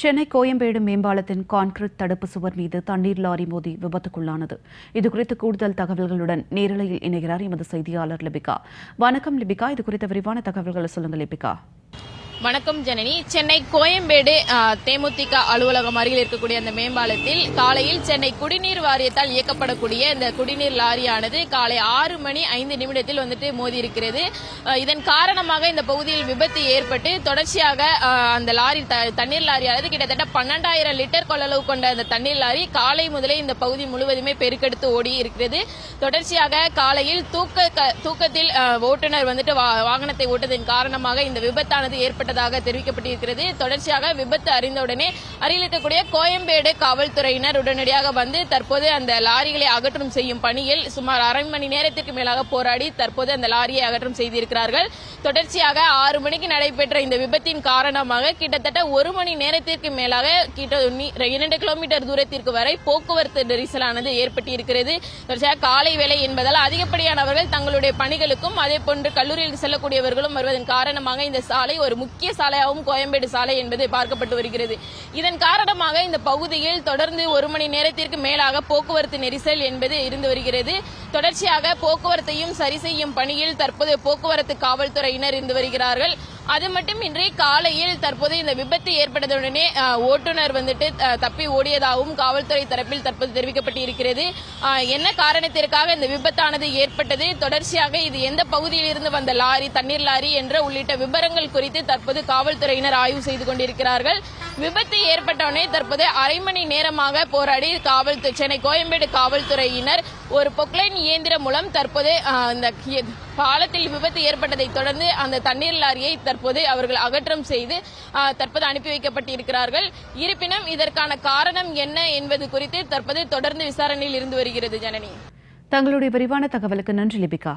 Chennai Koyambedu மேம்பாலத்தின் concrete தடுப்பு சுவர் மீது தண்ணீர் லாரி மோதி விபத்துக்குள்ளானது. இதுகுறித்து கூடுதல் தகவல்களுடன் நேரலையில் இணைகிறார் எமது செய்தியாளர் லிபிகா. வணக்கம் லிபிகா. இது குறித்த விரிவான தகவல்களை சொல்லுங்கள் லிபிகா. வணக்கம் ஜனனி. சென்னை கோயம்பேடு தேமுதிக அலுவலகம் அருகில் இருக்கக்கூடிய அந்த மேம்பாலத்தில் காலையில் சென்னை குடிநீர் வாரியத்தால் இயக்கப்படக்கூடிய இந்த குடிநீர் லாரியானது காலை ஆறு மணி ஐந்து நிமிடத்தில் வந்துட்டு மோதி இருக்கிறது. இதன் காரணமாக இந்த பகுதியில் விபத்து ஏற்பட்டு தொடர்ச்சியாக அந்த லாரி த- தண்ணீர் லாரியானது கிட்டத்தட்ட பன்னெண்டாயிரம் லிட்டர் கொள்ளளவு கொண்ட அந்த தண்ணீர் லாரி காலை முதலே இந்த பகுதி முழுவதுமே பெருக்கெடுத்து ஓடி இருக்கிறது. தொடர்ச்சியாக காலையில் தூக்க க- தூக்கத்தில் ஓட்டுநர் வந்துட்டு வா- வாகனத்தை ஓட்டதின் காரணமாக இந்த விபத்தானது ஏற்பட்டதாக தெரிவிக்கப்பட்டிருக்கிறது. தொடர்ச்சியாக விபத்து அறிந்தவுடனே அருகிலிருக்கக்கூடிய கோயம்பேடு காவல்துறையினர் உடனடியாக வந்து தற்போது அந்த லாரிகளை அகற்றும் செய்யும் பணியில் சுமார் அரை மணி நேரத்திற்கு மேலாக போராடி தற்போது அந்த லாரியை அகற்றும் செய்திருக்கிறார்கள். தொடர்ச்சியாக ஆறு மணிக்கு நடைபெற்ற இந்த விபத்தின் காரணமாக கிட்டத்தட்ட ஒரு மணி நேரத்திற்கு மேலாக கிட்ட இரண்டு கிலோமீட்டர் தூரத்திற்கு வரை போக்குவரத்து நெரிசலானது ஏற்பட்டிருக்கிறது. தொடர்ச்சியாக காலை வேலை என்பதால் அதிகப்படியானவர்கள் தங்களுடைய பணிகளுக்கும் அதே போன்று கல்லூரியில் செல்லக்கூடியவர்களும் வருவதன் காரணமாக இந்த சாலை ஒரு முக்கிய சாலையாகவும் கோயம்பேடு சாலை என்பது பார்க்கப்பட்டு வருகிறது. இதன் காரணமாக இந்த பகுதியில் தொடர்ந்து ஒரு மணி நேரத்திற்கு மேலாக போக்குவரத்து நெரிசல் என்பது இருந்து வருகிறது. தொடர்ச்சியாக போக்குவரத்தையும் சரி செய்யும் பணியில் தற்போது போக்குவரத்து காவல்துறையினர் இருந்து வருகிறார்கள். அது மட்டுமின்றி காலையில் தற்போது இந்த விபத்து ஏற்பட்டதுடனே ஓட்டுநர் வந்துட்டு தப்பி ஓடியதாகவும் காவல்துறை தரப்பில் தற்போது தெரிவிக்கப்பட்டிருக்கிறது. இருக்கிறது என்ன காரணத்திற்காக இந்த விபத்தானது ஏற்பட்டது? தொடர்ச்சியாக இது எந்த பகுதியில் இருந்து வந்த லாரி தண்ணீர் லாரி என்ற உள்ளிட்ட விவரங்கள் குறித்து தற்போது காவல்துறையினர் ஆய்வு செய்து கொண்டிருக்கிறார்கள். விபத்து ஏற்பட்டவுடனே தற்போது அரை மணி நேரமாக போராடி காவல்துறை சென்னை கோயம்பேடு காவல்துறையினர் ஒரு பொக்லைன் இயந்திரம் மூலம் தற்போது அந்த பாலத்தில் விபத்து ஏற்பட்டதை தொடர்ந்து அந்த தண்ணீர் லாரியை தற்போது அவர்கள் அகற்றம் செய்து தற்போது அனுப்பி வைக்கப்பட்டிருக்கிறார்கள். இருப்பினும் இதற்கான காரணம் என்ன என்பது குறித்து தற்போது தொடர்ந்து விசாரணையில் இருந்து வருகிறது ஜனனி. தங்களுடைய விரிவான தகவலுக்கு நன்றி லிபிகா.